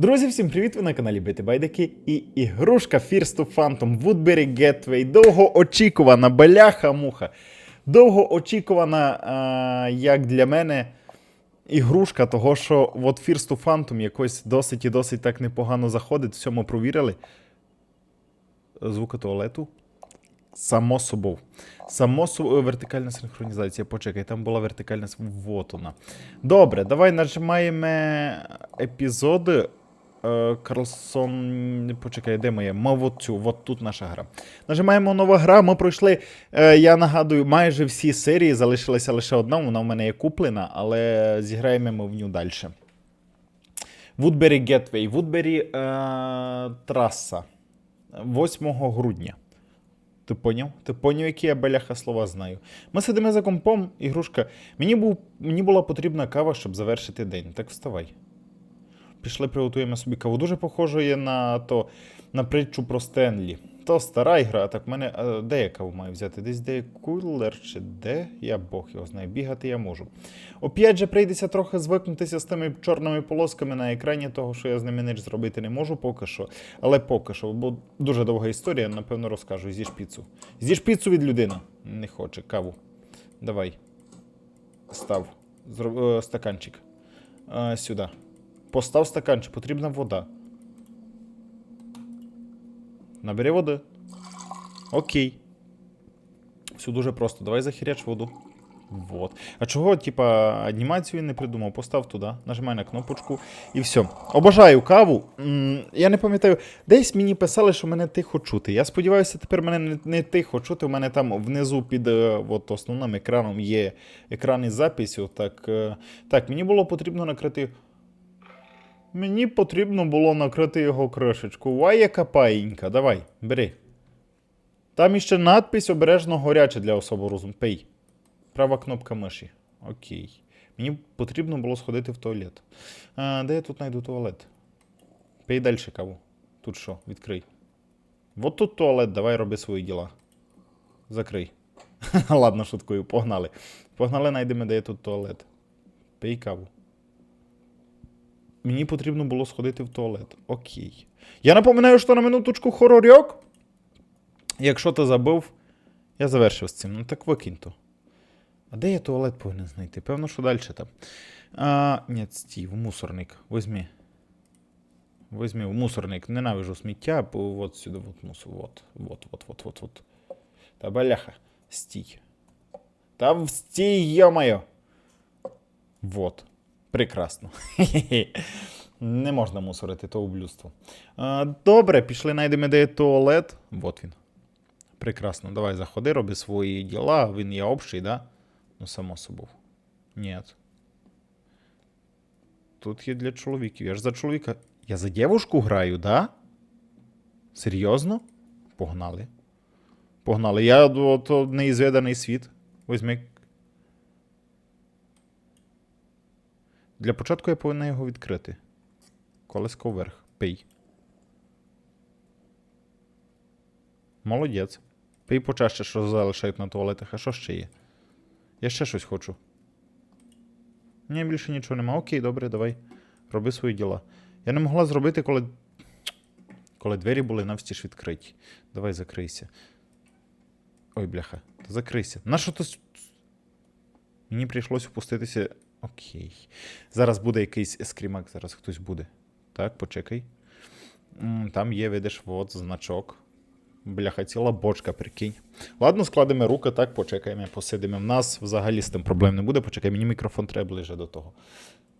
Друзі, всім привіт! Ви на каналі Бити Байдики і ігрушка Fears to Phantom Woodbury Gateway. Довгоочікувана баляха-муха. Довгоочікувана, а, як для мене, ігрушка, того що от Fears to Phantom якось досить і досить так непогано заходить. Все ми провірили. Звука туалету. Само собою. Само собою вертикальна синхронізація. Почекай, там була вертикальна Вот вона. Добре, давай нажимаємо епізоди. Е, Карлсон. Почекай, де моє? От от тут наша гра. Нажимаємо нова гра. Ми пройшли, е, я нагадую, майже всі серії. Залишилася лише одна, вона в мене є куплена, але зіграємо ми в ню далі. Woodbury Gateway. Woodbury е, траса. 8 грудня. Ти поняв? Ти поняв, які я беляха слова знаю. Ми сидимо за компом, ігрушка. Мені, був, мені була потрібна кава, щоб завершити день. Так вставай. Пішли, приготуємо собі каву. Дуже похоже є на то, на притчу про Стенлі. То стара ігра, а так мене. а, де я каву маю взяти? Десь де кулер чи де? Я Бог його знає. Бігати я можу. Оп'ять же прийдеться трохи звикнутися з тими чорними полосками на екрані, того, що я з ними ніч зробити не можу поки що. Але поки що, бо дуже довга історія, напевно, розкажу. З'їж піцу. З'їж піцу від людини. Не хоче, каву. Давай. Став. Зроб... е, стаканчик. Е, сюди. Постав стаканчик, потрібна вода. Набери води. Окей. Все дуже просто. Давай захеряч воду. Вот. А чого, типа, анімацію не придумав? Постав туди, нажимай на кнопочку і все. Обожаю каву. Я не пам'ятаю, десь мені писали, що мене тихо чути. Я сподіваюся, тепер мене не, не тихо чути. У мене там внизу під е, от, основним екраном є екран із записю. Так, е, так, мені було потрібно накрити. Мені потрібно було накрити його кришечку. Вай, яка паїнька. Давай, бери. Там іще надпись обережно горяче для особо розум. Пий. Права кнопка миші. Окей. Мені потрібно було сходити в туалет. А, де я тут знайду туалет? Пий далі каву. Тут що? Відкрий. Вот тут туалет, давай роби свої діла. Закрий. Ладно, шуткую, погнали. Погнали, знайдемо, де є тут туалет. Пий каву. Мені потрібно було сходити в туалет. Окей. Я напоминаю, що на минуточку хорорьок. Якщо ти забув, я завершив з цим. Ну так викинь то. А де я туалет повинен знайти? Певно, що далі там. А, ні, стій, в мусорник. Возьми. Возьми в мусорник. Ненавижу сміття, бо от сюди от мусор. Вот, вот, вот, вот, вот, вот. Та баляха. Стій. Та стій, йо-моє. Вот. Прекрасно. Не можна мусорити, то ублюдство. Добре, пішли, знайдемо, де туалет. Вот він. Прекрасно. Давай заходи, роби свої діла. Він є общий, да? Ну, само собою. Ні. Тут є для чоловіків. Я ж за чоловіка. Я за дівушку граю, да? Серйозно? Погнали. Погнали. Я то неізвіданий світ. Візьми. Для початку я повинен його відкрити. Колеско вверх. Пий. Молодець. Пий почаще, що залишають на туалетах. А що ще є? Я ще щось хочу. Ні, більше нічого нема. Окей, добре, давай. Роби свої діла. Я не могла зробити, коли. Коли двері були навстіж відкриті. Давай закрийся. Ой, бляха. Закрийся. Нащо то. с- Мені прийшлось опуститися. Окей. Зараз буде якийсь ескрімак, зараз хтось буде. Так, почекай. Там є, видиш, от значок. Бляха, ціла бочка, прикинь. Ладно, складемо руки, так, почекаємо, посидимо. В нас взагалі з тим проблем не буде. Почекай, мені мікрофон треба ближе до того.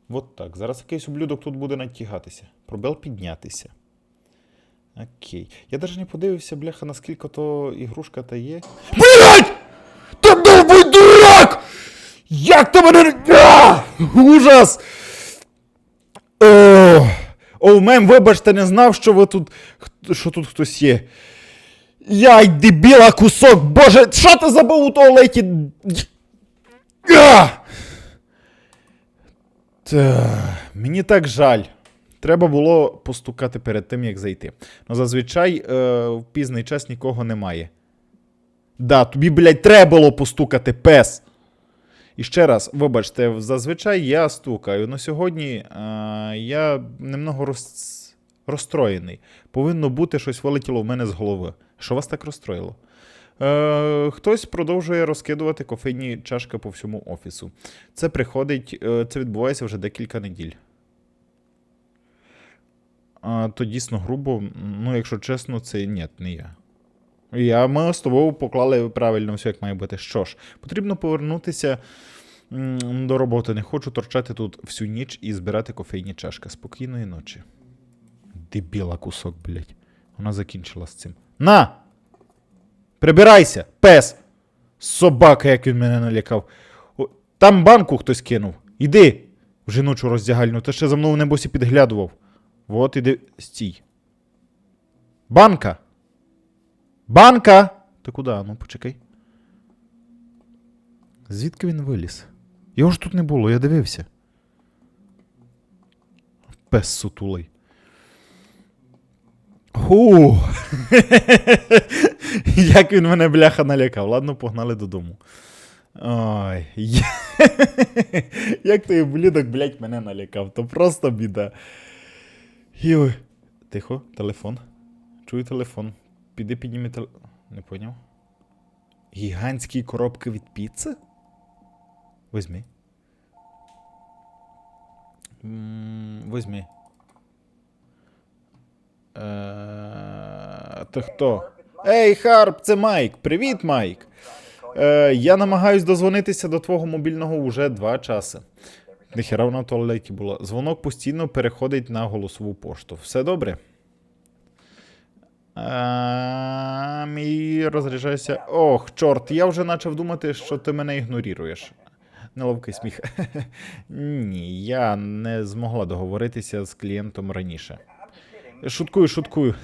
От так. Зараз якийсь ублюдок тут буде натягатися. Пробел піднятися. Окей. Я навіть не подивився, бляха, наскільки то ігрушка та є. Блять! Як ти мене. А! Ужас! О, О, мем, вибачте, не знав, що ви тут. що тут хтось є. Яй, дебіла, кусок! Боже, що ти забув у туалеті? А! Та, мені так жаль. Треба було постукати перед тим, як зайти. Ну, зазвичай е, в пізний час нікого немає. Да, тобі, блядь, треба було постукати, пес. І ще раз, вибачте, зазвичай я стукаю, але сьогодні е, я немного роз... розстроєний. Повинно бути щось вилетіло в мене з голови. Що вас так розстроїло? Е, хтось продовжує розкидувати кофейні чашки по всьому офісу. Це приходить, е, це відбувається вже декілька неділь. А, то дійсно грубо, ну, якщо чесно, це ні, не я. Я, ми з тобою поклали правильно все, як має бути. Що ж, потрібно повернутися до роботи. Не хочу торчати тут всю ніч і збирати кофейні чашки. Спокійної ночі. Дебіла кусок, блядь. Вона закінчила з цим. На! Прибирайся, пес! Собака, як він мене налякав. О, там банку хтось кинув. Іди в жіночу роздягальню, ти ще за мною в небосі підглядував. Вот іди. Стій. Банка! Банка! Ти куди? Ну, почекай. Звідки він виліз? Його ж тут не було, я дивився. Пес сутулий. Ху! Як він мене бляха налякав. Ладно, погнали додому. Ой. Як той блюдок, блядь, мене налякав. То просто біда. Йой. Тихо, телефон. Чую телефон. Піди підніми телефон. Не поняв. Гігантські коробки від піци? Візьми. М, Візьми. Е, Ти хто? Ей, Харп, це Майк. Привіт, Майк. Е, я намагаюсь дозвонитися до твого мобільного уже два часи. Ніхера вона в туалеті була. Дзвонок постійно переходить на голосову пошту. Все добре? Мій розряджайся. Ох, чорт, я вже почав думати, що ти мене ігноруєш. Неловкий сміх. Ні, я не змогла договоритися з клієнтом раніше. Шуткую, шуткую.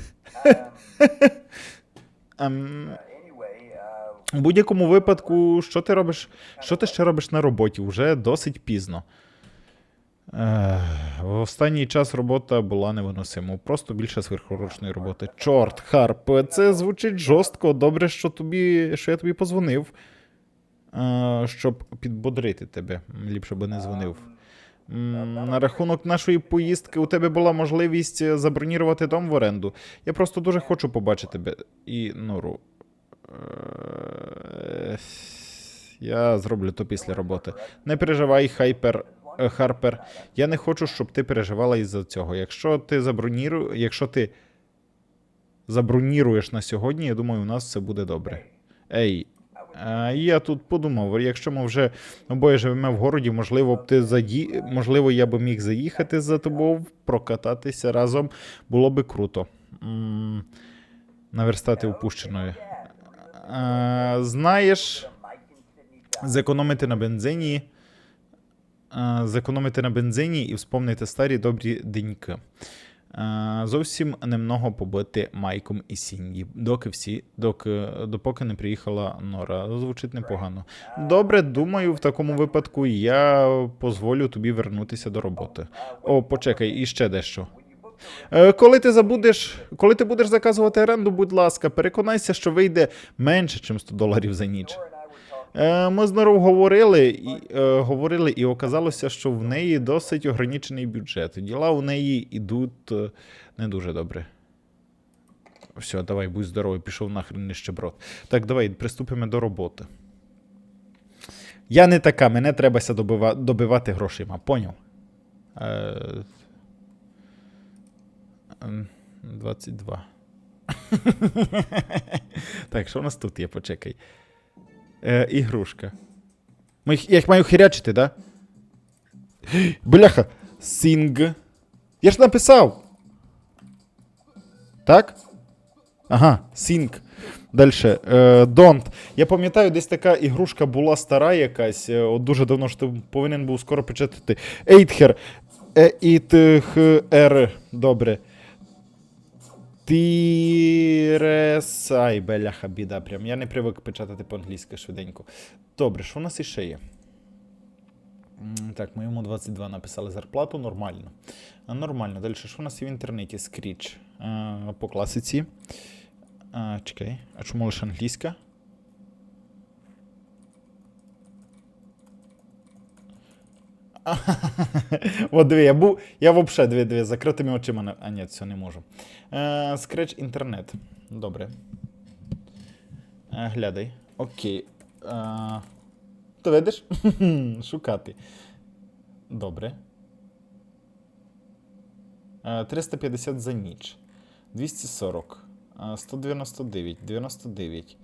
Ем, у будь-якому випадку, що ти робиш? Що ти ще робиш на роботі? Уже досить пізно. В останній час робота була невиносима. Просто більше сверхурочної роботи. Чорт, Харп, це звучить жорстко. Добре, що тобі, що я тобі позвонив. Е, щоб підбодрити тебе. Ліпше би не дзвонив. На рахунок нашої поїздки у тебе була можливість е, забронірувати дом в оренду. Я просто дуже хочу побачити тебе і Нору. Е, Я зроблю то після роботи. Не переживай, хайпер. Е, Харпер, я не хочу, щоб ти переживала із-за цього. Якщо ти заброніру... якщо ти заброніруєш на сьогодні, я думаю, у нас все буде добре. Ей, я тут подумав, якщо ми вже обоє живемо в городі, можливо, б ти заї... можливо, я би міг заїхати за тобою, прокататися разом. Було би круто. Наверстати упущеної. А, знаєш, зекономити на бензині. А, Зекономити на бензині і вспомнити старі добрі деньки. Зовсім немного побити Майком і Сінді, доки всі, доки, допоки не приїхала Нора. Звучить непогано. Добре, думаю, в такому випадку я дозволю тобі вернутися до роботи. О, почекай, і ще дещо. Е, Коли ти забудеш, коли ти будеш заказувати оренду, будь ласка, переконайся, що вийде менше, ніж 100 доларів за ніч. Е, Ми з Норою говорили, і, е, говорили, і оказалося, що в неї досить ограничений бюджет. Діла у неї йдуть е, не дуже добре. Все, давай, будь здоровий, пішов нахрен нищеброд. Так, давай, приступимо до роботи. Я не така, мене требася добива, добивати грошима, поняв? Е, ем, 22. так, що у нас тут є? Почекай. Е, ігрушка. Ми Я їх маю хірячити, да? Бляха. Сінг. Я ж написав. Так? Ага, Сінг. Дальше. Е, Don't. Я пам'ятаю, десь така ігрушка була стара якась. е, От дуже давно що ти повинен був скоро печатати. Ейтхер. Е, Ітхер. Добре. Тіресай, беляха, біда. Прям. Я не привик печатати по-англійськи швиденько. Добре, що у нас іще є? Так, ми йому 22 написали зарплату, нормально. Нормально. Далі, що у нас є в інтернеті? Скріч. По класиці. А, чекай, а чому лише англійська? От диви, я був. Я взагалі диви, диви, закритими очима. А ні, це не можу. Е, скреч інтернет. Добре. Е, глядай. Окей. Е, ти видиш? Шукати. Добре. Е, 350 за ніч. 240. е, 199. 99.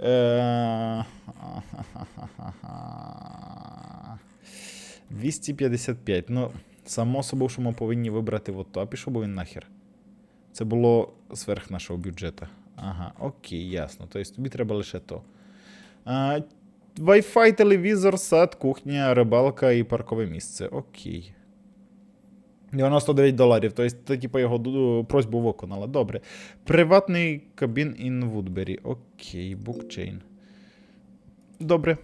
Е, 255. Ну, само собою, що ми повинні вибрати от то. А пішов би він нахер. Це було зверх нашого бюджету. Ага, окей, ясно. Тобто тобі треба лише то. А, Wi-Fi, телевізор, сад, кухня, рибалка і паркове місце. Окей. 99 доларів. Тобто ти, типу, його просьбу виконала. Добре. Приватний кабін in Woodbury. Окей, букчейн. Добре.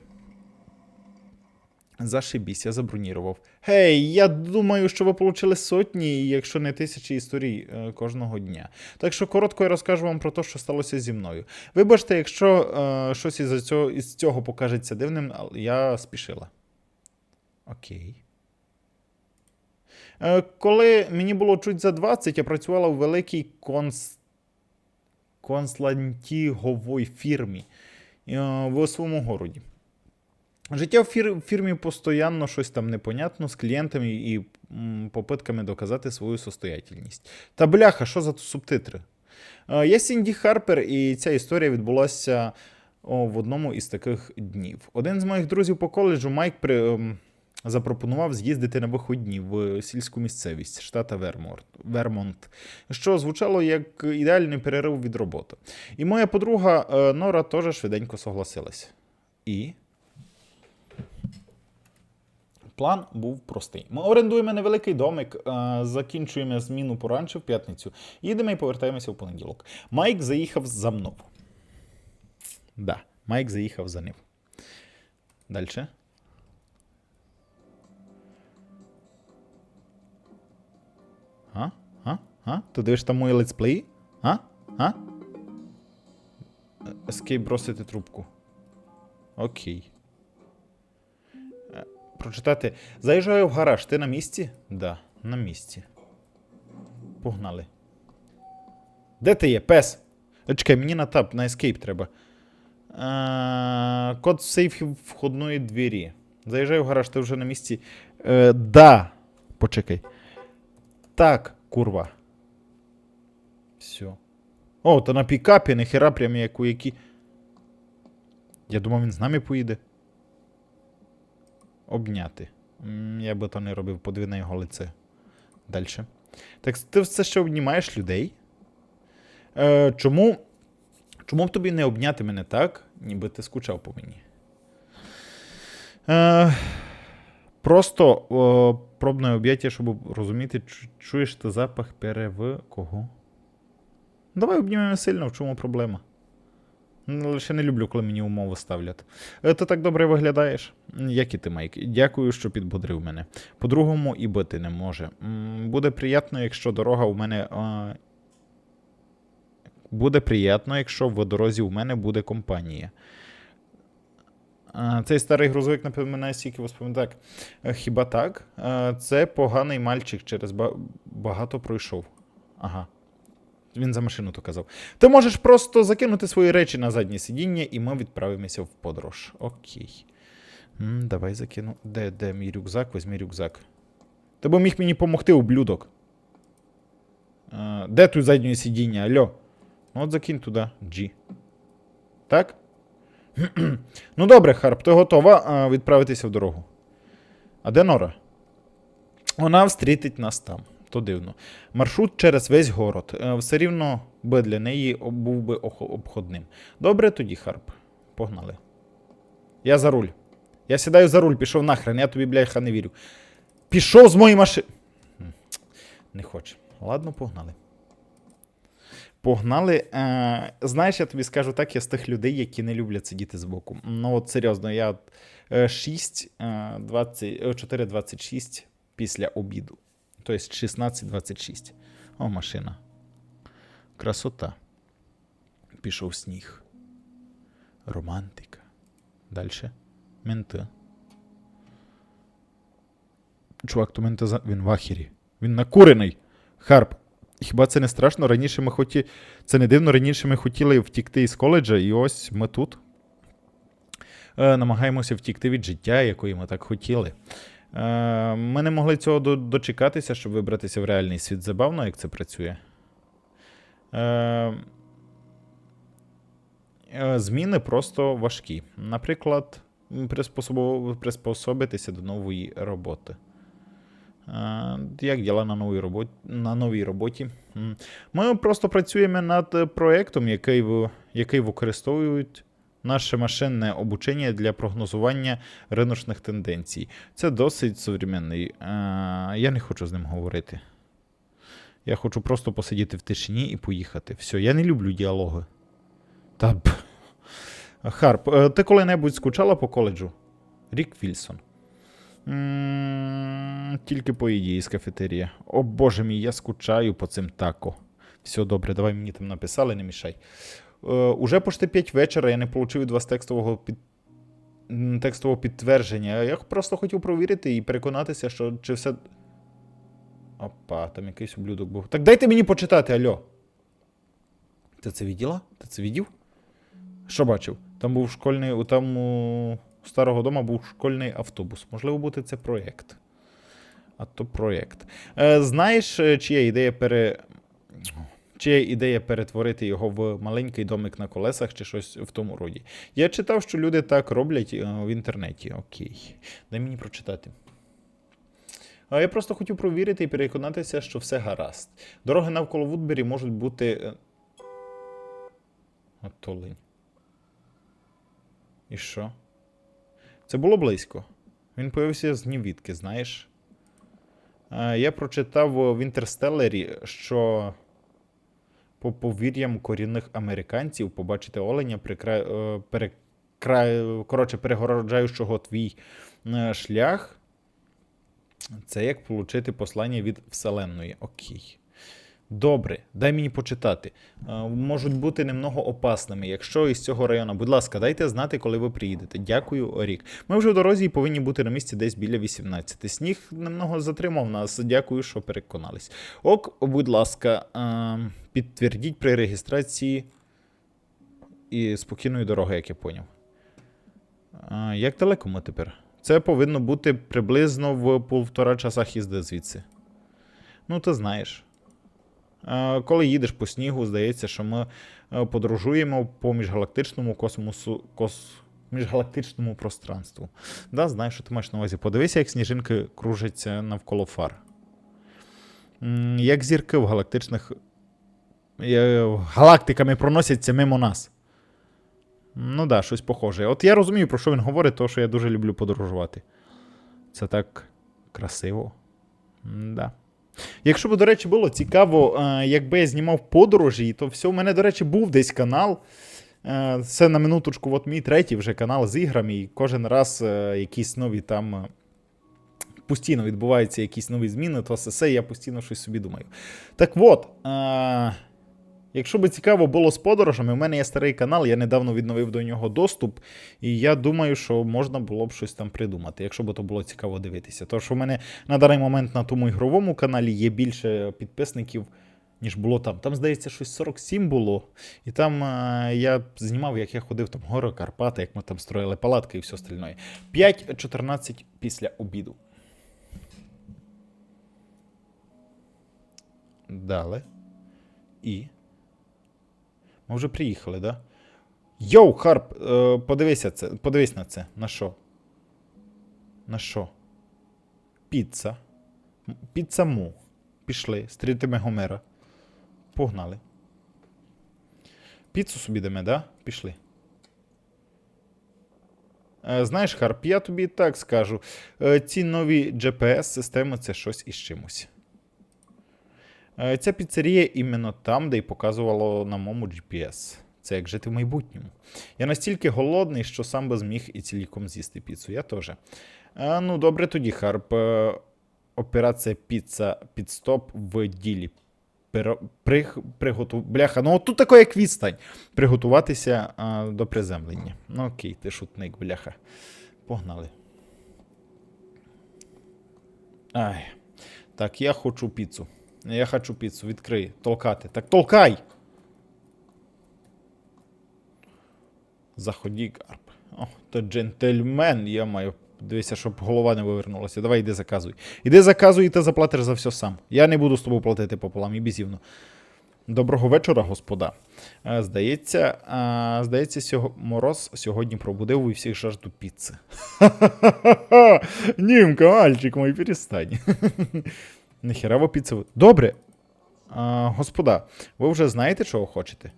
Зашибісь, я забронірував. Гей, я думаю, що ви отримали сотні, якщо не тисячі історій е, кожного дня. Так що коротко я розкажу вам про те, що сталося зі мною. Вибачте, якщо е, щось із цього, із цього покажеться дивним, але я спішила. Окей. Е, коли мені було чуть за 20, я працювала в великій конс... конслантіговій фірмі е, в своєму городі. Життя в фір- фірмі постійно щось там непонятно з клієнтами і м, попитками доказати свою состоятельність. Та бляха, що за субтитри? Е, Я Сінді Харпер, і ця історія відбулася о, в одному із таких днів. Один з моїх друзів по коледжу Майк при, ем, запропонував з'їздити на виходні в сільську місцевість штата Вермонт, що звучало як ідеальний перерив від роботи. І моя подруга е, Нора теж швиденько согласилась. І. План був простий. Ми орендуємо невеликий домик, е, закінчуємо зміну поранше в п'ятницю, їдемо і повертаємося в понеділок. Майк заїхав за мною. Да, Майк заїхав за ним. Дальше. А? А? А? Ти дивиш там мої летсплеї? А? А? Escape бросити трубку. Окей. Прочитати. Заїжджаю в гараж. Ти на місці? Да, на місці. Погнали. Де ти є, пес? Е, Чекай, мені на таб, на escape треба. Е, код сейф входної двері. Заїжджаю в гараж, ти вже на місці. Е, да. Почекай. Так, курва. Все. О, то на пікапі, нахера прям як у які. Я думав, він з нами поїде. Обняти. Я би то не робив, подиви на його лице. Далі. Так ти все ще обнімаєш людей? Е, чому, чому б тобі не обняти мене так, ніби ти скучав по мені? Е, просто о, пробне об'яття, щоб розуміти, чуєш ти запах перев кого? Давай обнімемо сильно, в чому проблема? Ну, Лише не люблю, коли мені умови ставлять. Е, Ти так добре виглядаєш. Як і ти, Майк. Дякую, що підбодрив мене. По-другому і бити не може. Буде приємно, якщо дорога у мене. А... Буде приємно, якщо в дорозі у мене буде компанія. Цей старий грузовик напоминає стільки. Так. Е, Хіба так? Е, Це поганий мальчик через багато пройшов. Ага. Він за машину то казав. Ти можеш просто закинути свої речі на заднє сидіння, і ми відправимося в подорож. Окей. М, давай закину. Де, де мій рюкзак? Візьми рюкзак. Ти б міг мені допомогти, ублюдок. Де тут заднє сидіння? Алло. Ну от закинь туди. G. Так? ну добре, Харп, ти готова відправитися в дорогу. А де Нора? Вона встрітить нас там. То дивно. Маршрут через весь город. Е, Все рівно би для неї був би обходним. Добре тоді, Харп. Погнали. Я за руль. Я сідаю за руль, пішов нахрен, я тобі, бляха, не вірю. Пішов з моєї машини. Не хоче. Ладно, погнали. Погнали. Е, знаєш, я тобі скажу так, я з тих людей, які не люблять сидіти збоку. Ну, от серйозно, я от, е, 6, е, 20, е, 4.26 після обіду. Тобто 16.26. О, машина. Красота. Пішов сніг. Романтика. Дальше. Менти. Чувак, то мене за... Він в ахері. Він накурений. Харп. Хіба це не страшно? Раніше ми хоті... Це не дивно, раніше ми хотіли втікти із коледжа, і ось ми тут. Е, намагаємося втікти від життя, якої ми так хотіли. Е, ми не могли цього дочекатися, щоб вибратися в реальний світ. Забавно, як це працює. Е, е, зміни просто важкі. Наприклад, приспособитися до нової роботи. Як діла на новій роботі? На новій роботі? Ми просто працюємо над проєктом, який, який використовують наше машинне обучення для прогнозування риночних тенденцій. Це досить современний. Е, Я не хочу з ним говорити. Я хочу просто посидіти в тишині і поїхати. Все, я не люблю діалоги. Та б. Харп, е, ти коли-небудь скучала по коледжу? Рік Вільсон. Тільки по ідеї з кафетерія. О боже мій, я скучаю по цим тако. Все добре, давай мені там написали, не мішай. Е, уже почти 5 вечора я не отримав від вас текстового під... текстового підтвердження. Я просто хотів провірити і переконатися, що чи все. Опа, там якийсь ублюдок був. Так дайте мені почитати, альо. Ти це відділа? Ти це віддів? Що бачив? Там був школьний, у там у старого дома був школьний автобус. Можливо, бути це проєкт. А то проєкт. Е, знаєш, е, чия ідея пере. Чия ідея перетворити його в маленький домик на колесах чи щось в тому роді. Я читав, що люди так роблять е, в інтернеті. Окей. Дай мені прочитати. Я просто хотів провірити і переконатися, що все гаразд. Дороги навколо Вудбері можуть бути. е, От то линь. І що? Це було близько. Він появився з нівідки, знаєш. Я прочитав в Інтерстеллері, що по повір'ям корінних американців побачити оленя прикра... е, перекра... коротше, перегороджаючого твій е, шлях. Це як отримати послання від Вселенної. Окей. Добре, дай мені почитати. Е, Можуть бути немного опасними. Якщо із цього району, будь ласка, дайте знати, коли ви приїдете. Дякую, Орік. Ми вже в дорозі і повинні бути на місці десь біля 18. Сніг немного затримав нас. Дякую, що переконались. Ок, будь ласка, е, підтвердіть при реєстрації і спокійної дороги, як я поняв. Е, Як далеко ми тепер? Це повинно бути приблизно в півтора часах їзди звідси. Ну, ти знаєш. Коли їдеш по снігу, здається, що ми е, подорожуємо по міжгалактичному космосу. Кос... Міжгалактичному пространству. Да, знаю, що ти маєш на увазі. Подивися, як сніжинки кружаться навколо фар. Як зірки в галактичних. е, галактиками проносяться мимо нас. Ну да, щось похоже. От я розумію, про що він говорить, тому що я дуже люблю подорожувати. Це так красиво. Да. Якщо б, до речі, було цікаво, е, якби я знімав подорожі, то все, у мене, до речі, був десь канал. Е, Це на минуточку, от мій третій вже канал з іграми, і кожен раз е, якісь нові там. Постійно відбуваються якісь нові зміни, то все, я постійно щось собі думаю. Так от, якщо би цікаво було з подорожами, у мене є старий канал, я недавно відновив до нього доступ, і я думаю, що можна було б щось там придумати, якщо б то було цікаво дивитися. Тому що в мене на даний момент на тому ігровому каналі є більше підписників, ніж було там. Там, здається, щось 47 було. І там е, я знімав, як я ходив там гори Карпати, як ми там строїли палатки і все остальне. 5.14 після обіду. Далі. І. Ми вже приїхали, да? Йоу, Харп, е, подивися це, подивись на це. На що? На що? Піца. Піца му. Пішли, стрітиме Гомера. Погнали. Піцу собі даме, да? Пішли. Е, знаєш, Харп, я тобі так скажу. Е, ці нові GPS-системи це щось із чимось. Е, Ця піцерія іменно там, де й показувало на моєму GPS. Це як жити в майбутньому. Я настільки голодний, що сам би зміг і ціліком з'їсти піцу. Я теж. Е, ну, добре тоді, Харп. Е, Операція піца підстоп в ділі. Приг, приготу... Бляха, ну тут таке як відстань. Приготуватися а, до приземлення. Ну окей, ти шутник, бляха. Погнали. Ай. Так, я хочу піцу. Я хочу піцу. Відкрий. Толкати. Так толкай! Заході, Карп. О, то джентльмен, я маю. Дивися, щоб голова не вивернулася. Давай іди заказуй. Іди заказуй, і ти заплатиш за все сам. Я не буду з тобою платити пополам, і бізівно. Доброго вечора, господа. Е, Здається, а, здається, сього... мороз сьогодні пробудив у всіх жажду піци. Німка, мальчик мой, перестань. Нахіраво піцу. Добре. А, господа, ви вже знаєте, чого хочете?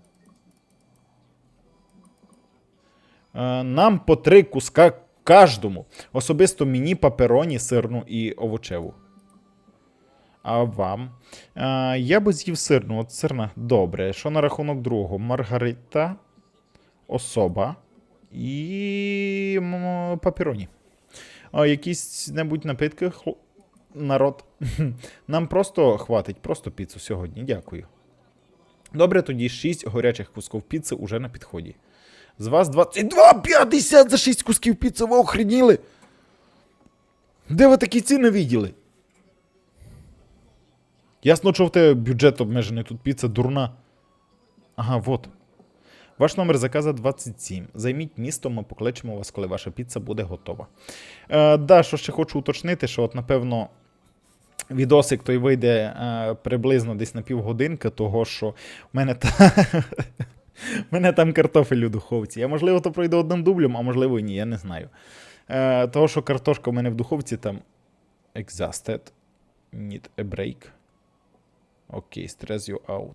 Е, Нам по три куска кожному. Особисто мені папероні, сирну і овочеву. А вам? А, я би з'їв сирну, от сирна. Добре. Що на рахунок другого? Маргарита, особа і папероні. А, якісь небудь напитки, народ. Нам просто хватить, просто піцу сьогодні. Дякую. Добре, тоді 6 горячих кусків піци уже на підході. З вас 22,50 за 6 кусків піци, ви охреніли? Де ви такі ціни виділи? Ясно, що в тебе бюджет обмежений, тут піца дурна. Ага, вот. Ваш номер заказа 27. Займіть місто, ми покличемо вас, коли ваша піца буде готова. Е, да, що ще хочу уточнити, що от, напевно, відосик той вийде е, приблизно десь на півгодинки, того що в мене та. Мене там картофель у духовці. Я, можливо, то пройду одним дублем, а можливо, і ні, я не знаю. Е, того, що картошка у мене в духовці там exhausted. Need a break. Окей, stress you out.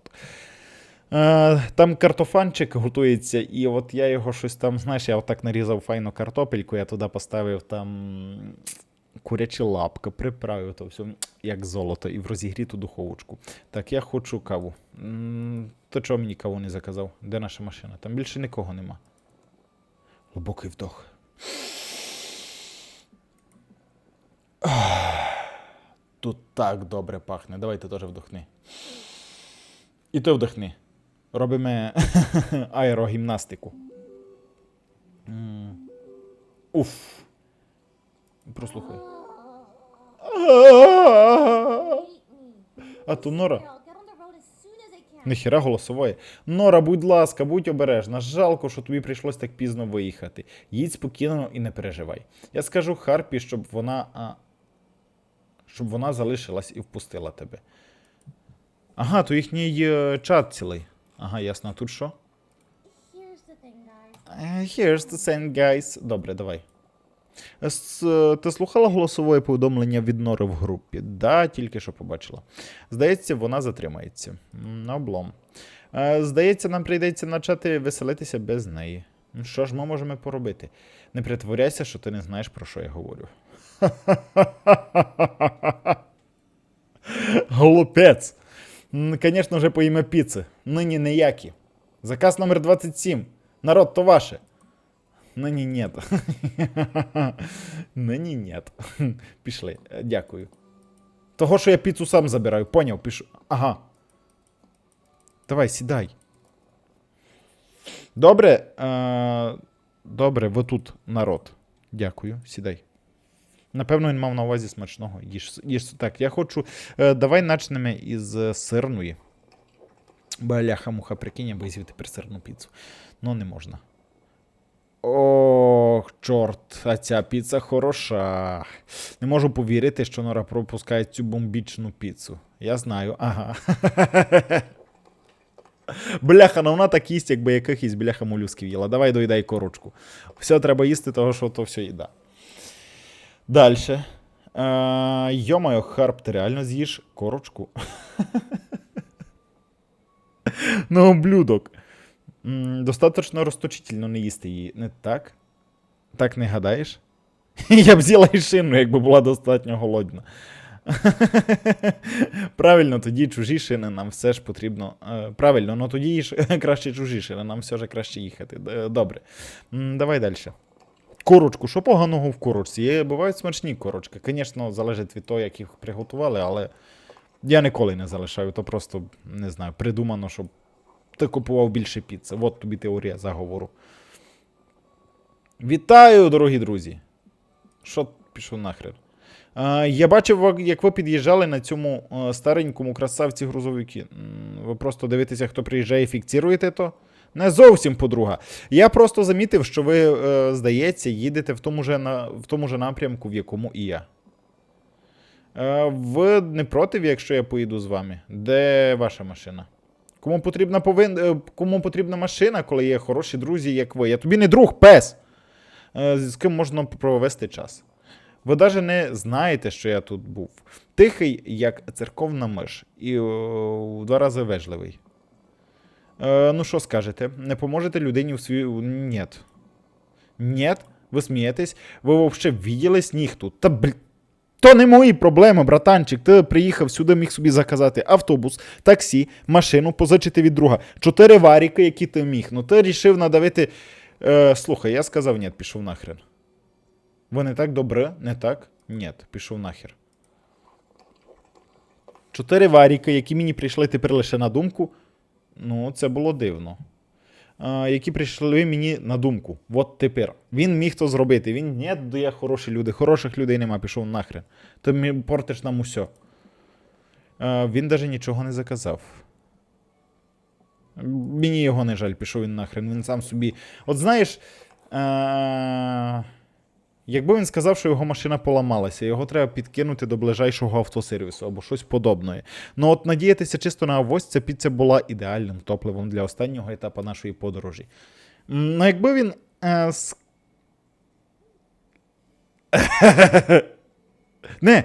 Е, там картофанчик готується, і от я його щось там, знаєш, я отак нарізав файну картопельку, я туди поставив там курячі лапки, приправив то все як золото, і в розігріту духовочку. Так, я хочу каву. То чого мені каву не заказав? Де наша машина? Там більше нікого нема. Глибокий вдох. Тут так добре пахне. Давай ти теж вдохни. І ти вдохни. Робимо аерогімнастику. Уф. Прослухай. А то Нора. Ніхіра голосової. Нора, будь ласка, будь обережна. Жалко, що тобі прийшлось так пізно виїхати. Їдь спокійно і не переживай. Я скажу Харпі, щоб вона. А... Щоб вона залишилась і впустила тебе. Ага, то їхній е, чат цілий. Ага, ясно. А тут що? Е, Here's the thing, guys. Добре, давай. Ти слухала голосове повідомлення від Нори в групі? Да, тільки що побачила. Здається, вона затримається. Облом. Е, Здається, нам прийдеться почати веселитися без неї. Ну, Що ж ми можемо поробити? Не притворяйся, що ти не знаєш, про що я говорю. Глупець. Конечно, вже по піци. Нині ніякі. Заказ номер 27. Народ, то ваше. Нині нет. Нині нет. Пішли. Е, Дякую. Того, що я піцу сам забираю, поняв, пішу. Ага. Давай, сідай. Добре. Е, добре, ви тут народ. Дякую, сідай. Напевно, він мав на увазі смачного. Їж, їж. Так, я хочу. Е, давай начнемо із е, сирної. Баляха муха, прикинь, я би з'їв тепер сирну піцу. Ну, не можна. Ох, чорт, а ця піца хороша. Не можу повірити, що Нора пропускає цю бомбічну піцу. Я знаю, ага. Бляха, ну вона так їсть, якби якихось бляха молюсків їла. Давай доїдай корочку. Все треба їсти, того, що то все їда. Е, Йомайо, Харп, ти реально з'їш корочку. ну, ублюдок. Достаточно розточительно не їсти її, не так? Так не гадаєш? Я б з'їла і шину, якби була достатньо голодна. Правильно, тоді чужі шини нам все ж потрібно. е, Правильно, ну тоді їж краще чужі шини, нам все ж краще їхати. Добре. Давай далі. Корочку, що поганого в корочці? Є, бувають смачні корочки. Звісно, залежить від того, як їх приготували, але я ніколи не залишаю, то просто не знаю, придумано, щоб ти купував більше піци. От тобі теорія заговору. Вітаю, дорогі друзі! Що пішов нахрен? Я бачив, як ви під'їжджали на цьому е, старенькому красавці грузовики. Ви просто дивитеся, хто приїжджає і фіксуєте то. Не зовсім подруга. Я просто замітив, що ви, е, здається, їдете в тому, же в тому же напрямку, в якому і я. Е, ви не проти, якщо я поїду з вами? Де ваша машина? Кому потрібна, повин... е, Кому потрібна машина, коли є хороші друзі, як ви? Я тобі не друг, пес, е, з ким можна провести час. Ви навіть не знаєте, що я тут був. Тихий, як церковна миш, і о, два рази вежливий. Е, ну, що скажете? Не поможете людині в свій. Нєт. Нєт? Ви смієтесь? Ви взагалі виділи сніг тут? Та бл... То не мої проблеми, братанчик. Ти приїхав сюди, міг собі заказати автобус, таксі, машину, позичити від друга. Чотири варіки, які ти міг. Ну ти рішив надавити. Е, слухай, я сказав ні, пішов нахрен. Ви не так добре, не так? Ні, пішов нахер. Чотири варіки, які мені прийшли тепер лише на думку. Ну, це було дивно. Які прийшли мені на думку. От тепер. Він міг то зробити. Він ні, де хороші люди. Хороших людей нема, пішов нахрен. Ти портиш нам усе. Він навіть нічого не заказав. Мені його не жаль, пішов він нахрен. Він сам собі. От знаєш. Якби він сказав, що його машина поламалася, його треба підкинути до ближайшого автосервісу або щось подобне. Ну от надіятися чисто на авось, ця піця була ідеальним топливом для останнього етапу нашої подорожі. Ну, якби він. Е, с... Не.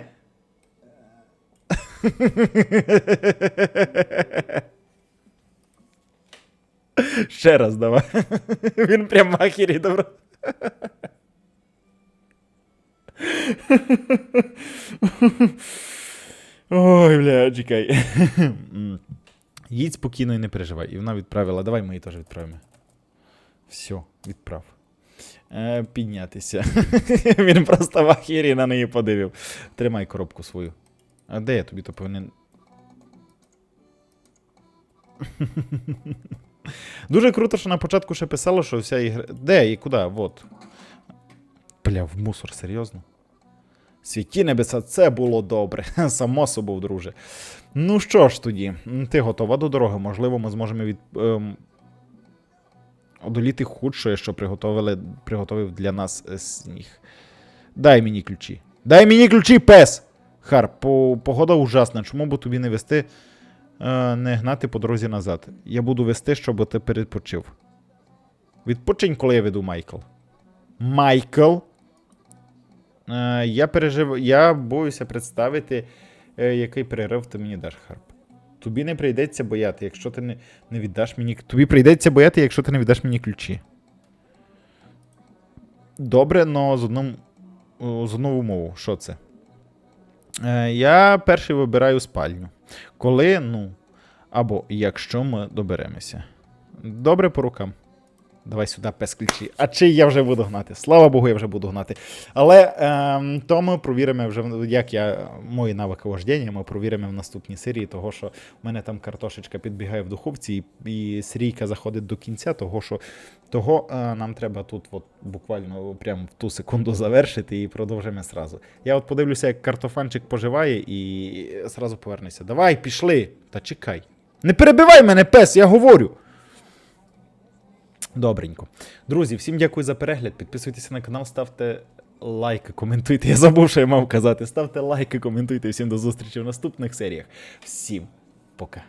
Ще раз давай. Він прям махері добре. Ой, бля, чекай. Їдь спокійно і не переживай. І вона відправила. Давай ми її теж відправимо. Все, відправ. Е, піднятися. Він просто в ахірі на неї подивив. Тримай коробку свою. А де я тобі то повинен. Дуже круто, що на початку ще писало, що вся ігра. Де і куди? Вот. Бля, в мусор, серйозно? Святі небеса, це було добре. Само собою, друже. Ну що ж тоді, ти готова до дороги? Можливо, ми зможемо від. Ем, одоліти худше, що приготовили, приготовив для нас е, сніг. Дай мені ключі. Дай мені ключі, пес! Хар, по, погода ужасна. Чому б тобі не вести, е, не гнати по дорозі назад? Я буду вести, щоб ти передпочив. Відпочинь, коли я веду Майкл. Майкл. Е, я пережив... Я боюся представити, е, який перерив ти мені даш, Харп. Тобі не прийдеться бояти, якщо ти не, не віддаш мені. Тобі прийдеться бояти, якщо ти не віддаш мені ключі. Добре, но з одним, з одну умову. Що це? Е, я перший вибираю спальню. Коли, ну, або якщо ми доберемося. Добре по рукам. Давай сюди пес ключі. А чи я вже буду гнати? Слава Богу, я вже буду гнати. Але ем, то ми провіримо вже, як я мої навики вождіння, ми провіримо в наступній серії, того що в мене там картошечка підбігає в духовці, і, і срійка заходить до кінця, того що того е, нам треба тут от, буквально прямо в ту секунду завершити і продовжимо зразу. Я от подивлюся, як картофанчик поживає, і зразу повернуся. Давай, пішли! Та чекай. Не перебивай мене, пес, я говорю. Добренько. Друзі, всім дякую за перегляд. Підписуйтеся на канал, ставте лайки, коментуйте. Я забув, що я мав казати. Ставте лайки, коментуйте. Всім до зустрічі в наступних серіях. Всім пока.